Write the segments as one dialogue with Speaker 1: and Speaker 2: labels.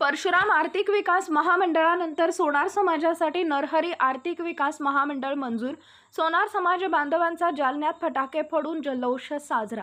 Speaker 1: परशुराम आर्थिक विकास महामंडळानंतर सोनार समाजासाठी नरहरी आर्थिक विकास महामंडळ मंजूर. सोनार समाज बांधवांचा जालन्यात फटाके फोडून जल्लोष साजरा.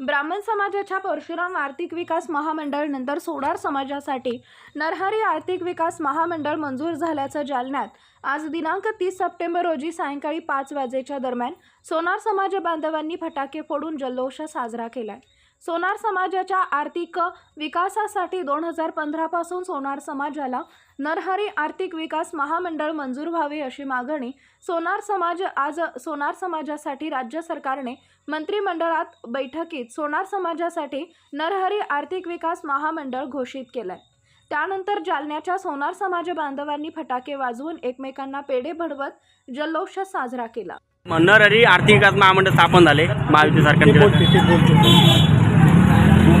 Speaker 1: ब्राह्मण समाजाच्या परशुराम आर्थिक विकास महामंडळ नंतर सोनार समाजासाठी नरहरी आर्थिक विकास महामंडळ मंजूर झाल्याचं जालन्यात. आज दिनांक तीस सप्टेंबर रोजी सायंकाळी पाच वाजेच्या दरम्यान सोनार समाज बांधवांनी फटाके फोडून जल्लोष साजरा केला आहे सोनार समाजाच्या आर्थिक विकासासाठी दोन हजार पंधरापासून सोनार समाजाला नरहरी आर्थिक विकास महामंडळ मंजूर व्हावे अशी मागणी सोनार समाज आज सोनार समाजासाठी राज्य सरकारने मंत्रिमंडळात बैठकीत सोनार समाजासाठी नरहरी आर्थिक विकास महामंडळ घोषित केलंय. त्यानंतर जालन्याच्या सोनार समाज बांधवांनी फटाके वाजवून एकमेकांना पेढे भडवत जल्लोष साजरा केला.
Speaker 2: नरहरी आर्थिक विकास महामंडळ स्थापन झाले. महायुती सरकारच्या
Speaker 3: दोन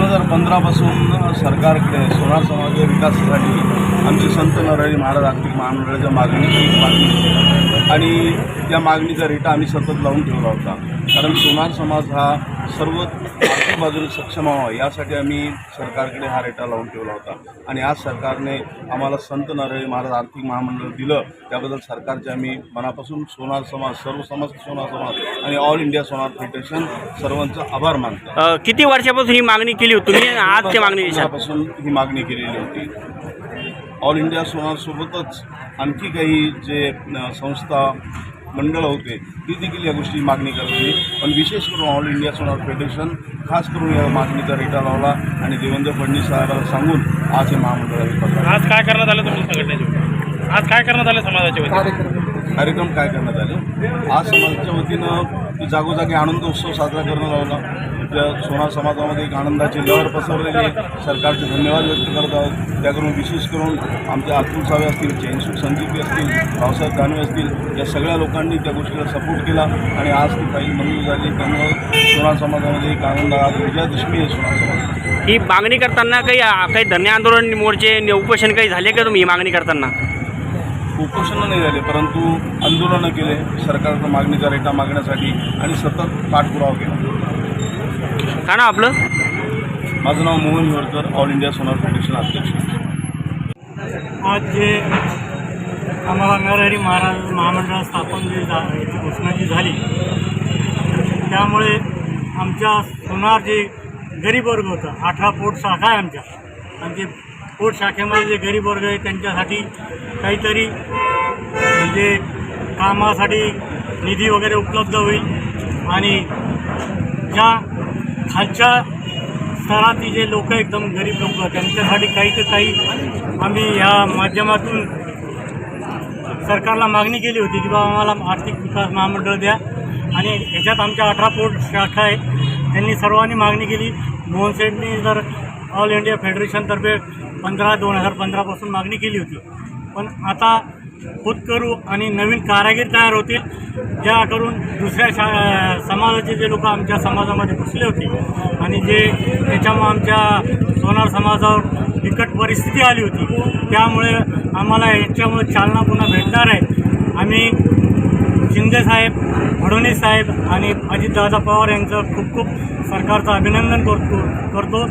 Speaker 3: हजार पंधरापासून सरकारकडे सोनार समाज विकासासाठी आमचे संत नरहरी महाराज आर्थिक महामंडळाच्या मागणी मागणी आणि त्या मागणीचा रेटा आम्ही सतत लावून ठेवला होता. कारण सोनार समाज हा सर्व आर्थिक बाजूने सक्षम व्हावा यासाठी आम्ही सरकारकडे हा रेटा लावून ठेवला होता. आणि आज सरकारने आम्हाला संत नरहरी महाराज आर्थिक महामंडळ दिलं त्याबद्दल सरकारचे आम्ही मनापासून सोनार समाज सर्व समाज सोनार समाज आणि ऑल इंडिया सोनार फेडरेशन सर्वांचा आभार मानतो.
Speaker 2: किती वर्षापासून ही मागणी केली होती? आजची मागणी
Speaker 3: ही मागणी केलेली होती. ऑल इंडिया सोनारसोबतच आणखी काही जे संस्था मंडळ होते ती देखील या गोष्टी मागणी करत होती. पण विशेष करून ऑल इंडिया सोनार फेडरेशन खास करून या मागणीचा रेटा लावला आणि देवेंद्र फडणवीस साहेबांना सांगून आज हे महामंडळ विभाग
Speaker 4: आज काय करण्यात आलं तुमच्या संघटनेच्या आज काय करण्यात आलं समाजाच्या वतीने?
Speaker 3: कार्यक्रम काय करण्यात आले? आज समाजाच्या वतीनं जागोजागी आनंद उत्सव साजरा करणं लावला. त्या सोनार समाजामध्ये एक आनंदाची लहर पसरलेली आहे. सरकारचे धन्यवाद व्यक्त करत आहोत. त्याकरून विशेष करून आमचे अतुल सावे असतील चैनसुख संदीपी असतील रावसाहेब दानवे असतील या सगळ्या लोकांनी त्या गोष्टीला सपोर्ट केला आणि आज ती काही मंजूर झाली त्यामुळे सोनार समाजामध्ये एक आनंद आज विजयादशमी आहे सोनार समाज
Speaker 2: ही मागणी करताना काही काही धन्य आंदोलन मोर्चे उपोषण काही झाले का तुम्ही ही मागणी करताना?
Speaker 3: उपोषणं नाही झाले परंतु आंदोलनं केले सरकारच्या मागणीचा रेटा मागण्यासाठी आणि सतत पाठपुरावा केला.
Speaker 2: का ना आपलं?
Speaker 3: माझं नाव Mohan Hivarkar all India Sonar foundation अध्यक्ष.
Speaker 4: आज जे आम्हाला नरहरी महाराज महामंडळ स्थापन जे झा घोषणा जी झाली त्यामुळे आमच्या सोनार जे गरीब वर्ग होतं अठरा पोट शाखा आहे आमच्या. आणि ते पोट शाखेमध्ये जे गरीब वर्ग आहे त्यांच्यासाठी काहीतरी म्हणजे कामासाठी निधी वगैरे उपलब्ध होईल. आणि ज्या खालच्या स्तरातील जे लोक एकदम गरीब लोक त्यांच्यासाठी काही तर काही आम्ही ह्या माध्यमातून सरकारला मागणी केली होती की बाबा आम्हाला आर्थिक विकास महामंडळ द्या. आणि ह्याच्यात आमच्या अठरा पोट शाखा आहे त्यांनी सर्वांनी मागणी केली. मोहन सेठनी जर ऑल इंडिया फेडरेशनतर्फे पंधरा दोन हजार पंधरापासून मागणी केली होती. पण आता करू आणि नवीन कारागीर तयार होतील ज्या करून दुसऱ्या शा समाजाचे जे लोक आमच्या समाजामध्ये घुसले होते आणि जे त्याच्यामुळे आमच्या सोनार समाजावर बिकट परिस्थिती आली होती. त्यामुळे आम्हाला याच्यामुळे चालना पुन्हा भेटणार आहे. आम्ही शिंदेसाहेब फडणवीस साहेब आणि अजितदादा पवार यांचं खूप खूप सरकारचं अभिनंदन करतो करतो.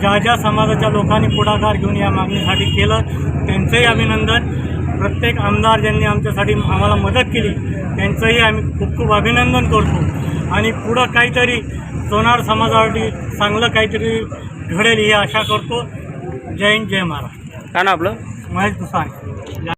Speaker 4: ज्या ज्या समाजाच्या लोकांनी पुढाकार घेऊन या मागणीसाठी केलं त्यांचंही अभिनंदन. प्रत्येक आमदार ज्यांनी आमच्यासाठी आम्हाला मदत केली त्यांचंही आम्ही खूप खूप अभिनंदन करतो. आणि पुढं काहीतरी सोनार समाजासाठी चांगलं काहीतरी घडेल ही आशा करतो. जय हिंद जय महाराज
Speaker 2: का ना आपलं?
Speaker 4: महेश दुसाने